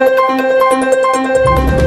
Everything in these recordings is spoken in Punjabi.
「なんだって」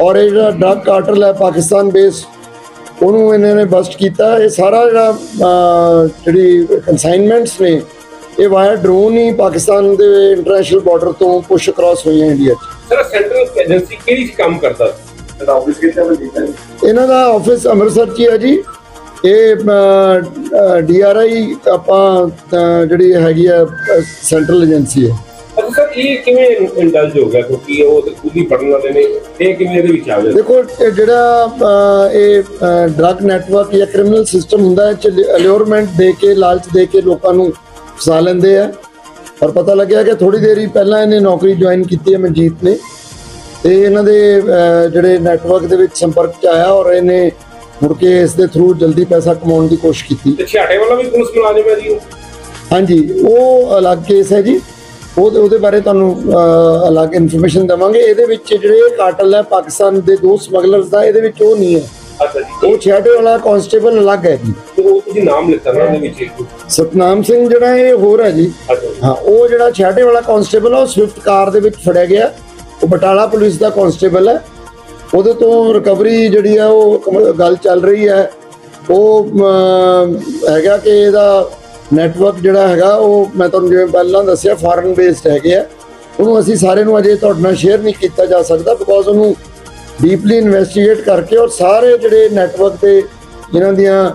ਔਰ ਇਹ ਜਿਹੜਾ ਡਰੱਗ ਕਾਰਟਲ ਹੈ ਪਾਕਿਸਤਾਨ ਬੇਸ ਉਹਨੂੰ ਇਹਨਾਂ ਨੇ ਬਸਟ ਕੀਤਾ। ਇਹ ਸਾਰਾ ਜਿਹੜਾ ਜਿਹੜੀ ਕਨਸਾਈਨਮੈਂਟਸ ਨੇ ਇਹ ਵਾਇਆ ਡਰੋਨ ਹੀ ਪਾਕਿਸਤਾਨ ਦੇ ਇੰਟਰਨੈਸ਼ਨਲ ਬਾਰਡਰ ਤੋਂ ਪੁਸ਼ ਅਕ੍ਰੋਸ ਹੋਈਆਂ ਇੰਡੀਆ 'ਚ। ਸਰ ਸੈਂਟਰਲ ਏਜੰਸੀ ਕਿਹੜੀ ਚ ਕੰਮ ਕਰਦਾ ਇਹਦਾ ਆਫਿਸ ਕਿੱਥੇ ਹੈ ਜੀ? ਇਹਨਾਂ ਦਾ ਆਫਿਸ ਅੰਮ੍ਰਿਤਸਰ 'ਚ ਹੀ ਹੈ ਜੀ। ਇਹ ਡੀਆਰਆਈ ਆਪਾਂ ਜਿਹੜੀ ਹੈਗੀ ਆ ਸੈਂਟਰਲ ਏਜੰਸੀ ਹੈ। ਅੱਛਾ ਸਰ ਇਹ ਕਿਵੇਂ ਇੰਡਲਜ ਹੋ ਗਿਆ? ਕਿਉਂਕਿ ਉਹ ਤੇ ਖੁਦ ਹੀ ਪੜਨ ਵਾਲੇ ਨੇ। ਇਹ ਕਿਵੇਂ ਇਹਦੇ ਵਿੱਚ ਆ ਗਿਆ? ਦੇਖੋ ਇਹ ਜਿਹੜਾ ਇਹ ਡਰੱਗ ਨੈਟਵਰਕ ਜਾਂ ਕ੍ਰਿਮੀਨਲ ਸਿਸਟਮ ਹੁੰਦਾ ਹੈ ਚ ਅਲਿਓਰਮੈਂਟ ਦੇ ਕੇ ਲਾਲਚ ਦੇ ਕੇ ਲੋਕਾਂ ਨੂੰ ਫਸਾ ਲੈਂਦੇ ਆ। ਔਰ ਪਤਾ ਲੱਗਿਆ ਕਿ ਥੋੜੀ ਦੇਰ ਹੀ ਪਹਿਲਾਂ ਇਹਨੇ ਨੌਕਰੀ ਜੁਆਇਨ ਕੀਤੀ ਹੈ ਮਨਜੀਤ ਨੇ। ਤੇ ਇਹਨਾਂ ਦੇ ਜਿਹੜੇ ਨੈਟਵਰਕ ਦੇ ਵਿੱਚ ਸੰਪਰਕ ਚ ਆਇਆ ਔਰ ਇਹਨੇ ਮੁੜ ਕੇ ਇਸ ਦੇ ਥਰੂ ਜਲਦੀ ਪੈਸਾ ਕਮਾਉਣ ਦੀ ਕੋਸ਼ਿਸ਼ ਕੀਤੀ। ਤੇ ਛਾਟੇ ਵਾਲਾ ਵੀ ਪੁਲਿਸ ਮੁਲਾਜ਼ਮ ਹੈ ਜੀ ਉਹ? ਹਾਂਜੀ ਉਹ ਅਲੱਗ ਕੇਸ ਹੈ ਜੀ। ਉਹਦੇ ਉਹਦੇ ਬਾਰੇ ਤੁਹਾਨੂੰ ਅਲੱਗ ਇਨਫੋਰਮੇਸ਼ਨ ਦੇਵਾਂਗੇ। ਇਹਦੇ ਵਿੱਚ ਜਿਹੜੇ ਇਹ ਕਾਰਟਲ ਹੈ ਪਾਕਿਸਤਾਨ ਦੇ ਦੋ ਸਮਗਲਰਸ ਦਾ ਇਹਦੇ ਵਿੱਚ ਉਹ ਨਹੀਂ ਹੈ। ਅੱਛਾ ਜੀ। ਉਹ ਛੇਟੇ ਵਾਲਾ ਕਾਂਸਟੇਬਲ ਅਲੱਗ ਹੈ ਜੀ। ਤੇ ਉਹ ਤੁਸੀਂ ਨਾਮ ਲਿਖਤਾ ਨਾ ਉਹਦੇ ਵਿੱਚ ਇੱਕ। ਸਤਨਾਮ ਸਿੰਘ ਜਿਹੜਾ ਇਹ ਹੋਰ ਹੈ ਜੀ। ਹਾਂ ਉਹ ਜਿਹੜਾ ਛੇਟੇ ਵਾਲਾ ਕਾਂਸਟੇਬਲ ਉਹ ਸਵਿਫਟ ਕਾਰ ਦੇ ਵਿੱਚ ਫੜਿਆ ਗਿਆ। ਉਹ ਬਟਾਲਾ ਪੁਲਿਸ ਦਾ ਕਾਂਸਟੇਬਲ ਹੈ। ਉਹਦੇ ਤੋਂ ਰਿਕਵਰੀ ਜਿਹੜੀ ਹੈ ਉਹ ਗੱਲ ਚੱਲ ਰਹੀ ਹੈ। ਉਹ ਹੈਗਾ ਕਿ ਇਹਦਾ ਨੈਟਵਰਕ ਜਿਹੜਾ ਹੈਗਾ ਉਹ ਮੈਂ ਤੁਹਾਨੂੰ ਜਿਵੇਂ ਪਹਿਲਾਂ ਦੱਸਿਆ ਫਾਰਨ ਬੇਸਡ ਹੈਗੇ ਆ। ਉਹਨੂੰ ਅਸੀਂ ਸਾਰੇ ਨੂੰ ਅਜੇ ਤੁਹਾਡੇ ਨਾਲ ਸ਼ੇਅਰ ਨਹੀਂ ਕੀਤਾ ਜਾ ਸਕਦਾ ਬਿਕੋਜ਼ ਉਹਨੂੰ ਡੀਪਲੀ ਇਨਵੈਸਟੀਗੇਟ ਕਰਕੇ ਔਰ ਸਾਰੇ ਜਿਹੜੇ ਨੈਟਵਰਕ ਤੇ ਜਿਨ੍ਹਾਂ ਦੀਆਂ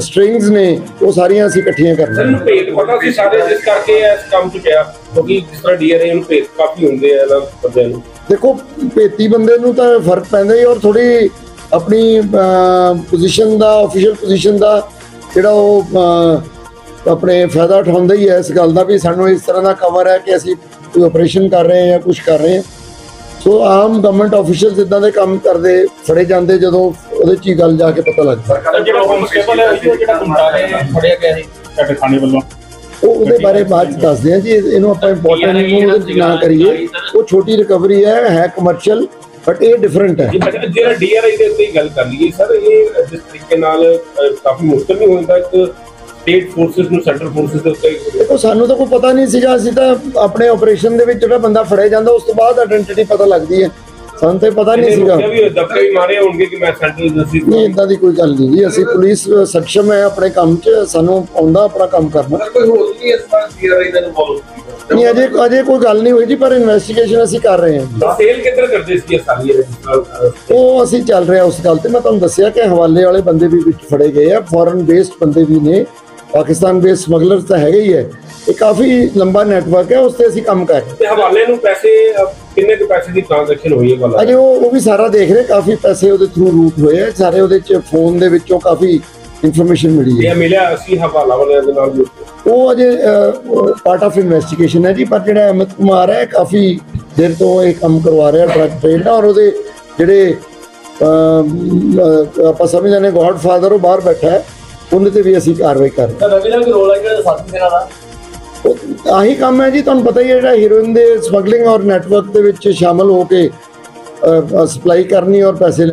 ਸਟ੍ਰਿੰਗਸ ਨੇ ਉਹ ਸਾਰੀਆਂ ਅਸੀਂ ਇਕੱਠੀਆਂ ਸਰ ਕਰਨੀਆਂ ਨੂੰ ਭੇਤ ਪਤਾ ਸੀ ਸਾਡੇ ਜਿਸ ਕਰਕੇ ਇਸ ਕੰਮ ਚ ਪਿਆ ਕਿਉਂਕਿ ਜਿਸ ਤਰ੍ਹਾਂ ਡੀਆਰਏ ਨੂੰ ਭੇਤ ਕਾਫੀ ਹੁੰਦੇ ਆ ਇਹਨਾਂ ਬੰਦਿਆਂ ਨੂੰ। ਦੇਖੋ ਭੇਤੀ ਬੰਦੇ ਨੂੰ ਤਾਂ ਫ਼ਰਕ ਪੈਂਦਾ ਹੀ ਔਰ ਥੋੜੀ ਆਪਣੀ ਪੋਜੀਸ਼ਨ ਦਾ ਅਫੀਸ਼ੀਅਲ ਪੋਜੀਸ਼ਨ ਦਾ ਜਿਹੜਾ ਉਹ ਆਪਣੇ ਫਾਇਦਾ ਉਠਾਉਂਦਾ ਹੀ ਹੈ ਇਸ ਗੱਲ ਦਾ ਵੀ ਸਾਨੂੰ ਇਸ ਤਰ੍ਹਾਂ ਦਾ ਕਵਰ ਹੈ ਕਿ ਅਸੀਂ ਕੋਈ ਆਪਰੇਸ਼ਨ ਕਰ ਰਹੇ ਹਾਂ ਜਾਂ ਕੁਝ ਕਰ ਰਹੇ ਹਾਂ। ਸੋ ਆਮ ਗਵਰਨਮੈਂਟ ਆਫੀਸ਼ੀਅਲਸ ਇਦਾਂ ਦੇ ਕੰਮ ਕਰਦੇ ਫੜੇ ਜਾਂਦੇ ਜਦੋਂ ਉਹਦੇ ਚ ਹੀ ਗੱਲ ਜਾ ਕੇ ਪਤਾ ਲੱਗਦਾ ਸਰ ਜਿਹੜਾ ਕਨਸਟੇਬਲ ਹੈ ਉਹ ਜਿਹੜਾ ਗੁੰਡਾਲੇ ਫੜਿਆ ਗਿਆ ਸੀ ਸਾਡੇ ਥਾਣੇ ਵੱਲੋਂ। ਉਹ ਉਹਦੇ ਬਾਰੇ ਬਾਅਦ ਚ ਦੱਸਦੇ ਹਾਂ ਜੀ ਇਹਨੂੰ ਆਪਾਂ ਇੰਪੋਰਟੈਂਟ ਨੂੰ ਉਹਦੇ ਚ ਨਾ ਕਰੀਏ। ਉਹ ਛੋਟੀ ਰਿਕਵਰੀ ਹੈ ਹੈ ਕਮਰਸ਼ੀਅਲ ਬਟ ਇਹ ਡਿਫਰੈਂਟ ਹੈ। ਕਿਹਾ ਜਿਹੜਾ ਡੀਆਰਆਈ ਦੇ ਉੱਤੇ ਹੀ ਗੱਲ ਕਰ ਲਈਏ ਸਰ ਇਹ ਜਿਸ ਤਰੀਕੇ ਨਾਲ ਕਾਫੀ ਮੁਸ਼ਕਲ ਨਹੀਂ ਹੁੰਦਾ ਇੱਕ ਸਟੇਟ ਫੋਰਸਸ ਨੂੰ ਸੈਂਟਰਲ ਫੋਰਸਸ ਦੇ ਉੱਤੇ ਦੇਖੋ ਸਾਨੂੰ ਤਾਂ ਕੋਈ ਪਤਾ ਨਹੀਂ ਸੀਗਾ ਅਸੀਂ ਤਾਂ ਆਪਣੇ ਆਪਰੇਸ਼ਨ ਦੇ ਵਿੱਚ ਜਿਹੜਾ ਬੰਦਾ ਫੜਿਆ ਜਾਂਦਾ ਉਸ ਤੋਂ ਬਾਅਦ ਆਇਡੈਂਟੀਟੀ ਪਤਾ ਲੱਗਦੀ ਹੈ। ਸਾਨੂੰ ਤਾਂ ਪਤਾ ਨਹੀਂ ਸੀਗਾ। ਵੀ ਦਬਕੇ ਵੀ ਮਾਰੇ ਹੋਣਗੇ ਕਿ ਮੈਂ ਸੈਂਟਰਲ ਏਜੰਸੀ ਨਹੀਂ ਇਦਾਂ ਦੀ ਕੋਈ ਗੱਲ ਨਹੀਂ ਜੀ ਅਸੀਂ ਪੁਲਿਸ ਸક્ષਮ ਹੈ ਆਪਣੇ ਕੰਮ 'ਚ ਸਾਨੂੰ ਆਉਂਦਾ ਆਪਣਾ ਕੰਮ ਕਰਨਾ। ਕੋਈ ਹੋਰ ਨਹੀਂ ਇਸ ਤਰ੍ਹਾਂ ਡੀਆਰਆਈ ਦਾ ਇਨਵੋਲਵ ਨਹੀਂ ਅਜੇ ਅਜੇ ਕੋਈ ਗੱਲ ਨਹੀਂ ਹੋਈ ਜੀ ਪਰ ਇਨਵੈਸਟੀਗੇਸ਼ਨ ਅਸੀਂ ਕਰ ਰਹੇ ਹਾਂ ਸੇਲ ਕਿੱਧਰ ਕਰਦੇ ਸੀ ਸਾਰੀ ਉਹ ਅਸੀਂ ਚੱਲ ਰਿਹਾ ਉਸ ਗੱਲ ਤੇ। ਮੈਂ ਤੁਹਾਨੂੰ ਦੱਸਿਆ ਕਿ ਹਵਾਲੇ ਵਾਲੇ ਬੰਦੇ ਵੀ ਵਿੱਚ ਫੜੇ ਗਏ ਆ। ਫੋਰਨ ਬੇਸਡ ਬੰਦੇ ਵੀ ਨੇ। ਪਾਕਿਸਤਾਨ ਬੇਸਡ ਸਮਗਲਰ ਤਾਂ ਹੈਗੇ ਹੀ ਹੈ। ਇਹ ਕਾਫੀ ਲੰਬਾ ਨੈਟਵਰਕ ਹੈ ਉਸ ਤੇ ਅਸੀਂ ਕੰਮ ਕਰ ਰਹੇ ਹਾਂ। ਤੇ ਹਵਾਲੇ ਨੂੰ ਪੈਸੇ ਕਿੰਨੇ ਕੁ ਪੈਸੇ ਦੀ ਟ੍ਰਾਂਜੈਕਸ਼ਨ ਹੋਈ ਹੈ ਵਾਲਾ ਅਜੇ ਉਹ ਉਹ ਵੀ ਸਾਰਾ ਦੇਖ ਰਹੇ ਕਾਫੀ ਪੈਸੇ ਉਹਦੇ ਥਰੂ ਰੂਟ ਹੋਏ ਆ। ਸਾਰੇ ਉਹਦੇ ਚ ਫੋਨ ਦੇ ਵਿੱਚੋਂ ਕਾਫੀ ਇਨਫੋਰਮੇਸ਼ਨ ਮਿਲੀ ਹੈ। ਇਹ ਮਿਲਿਆ ਅਸੀਂ ਹਵਾਲਾ ਵਾਲਿਆਂ ਦੇ ਨਾਲ ਵੀ ਉਹ ਅਜੇ ਪਾਰਟ ਆਫ ਇਨਵੈਸਟੀਗੇਸ਼ਨ ਹੈ ਜੀ ਪਰ ਜਿਹੜਾ ਅਮਿਤ ਕੁਮਾਰ ਹੈ ਕਾਫੀ ਦੇਰ ਤੋਂ ਇਹ ਕੰਮ ਕਰਵਾ ਰਿਹਾ ਡਰਗ ਟ੍ਰੇਡ ਦਾ ਔਰ ਉਹਦੇ ਜਿਹੜੇ ਆਪਾਂ ਸਮਝ ਜਾਂਦੇ ਗੋਡ ਫਾਦਰ ਉਹ ਬਾਹਰ ਬੈਠਾ ਹੈ ਉਹਦੇ ਤੇ ਵੀ ਅਸੀਂ ਕਾਰਵਾਈ ਕਰ ਰਹੇ ਰਵੀ ਦਾ ਰੋਲ ਹੈ ਜਿਹੜਾ ਸਾਥੀ ਮੇਰਾ ਦਾ ਹਾਂ ਉਹ ਆਹੀ ਕੰਮ ਹੈ ਜੀ ਤੁਹਾਨੂੰ ਪਤਾ ਹੀ ਹੈ ਜਿਹੜਾ ਹੀਰੋਇਨ ਦੇ ਸਮਗਲਿੰਗ ਔਰ ਨੈਟਵਰਕ ਦੇ ਵਿੱਚ ਸ਼ਾਮਲ ਹੋ ਕੇ ਸਪਲਾਈ ਕਰਨੀ ਔਰ ਪੈਸੇ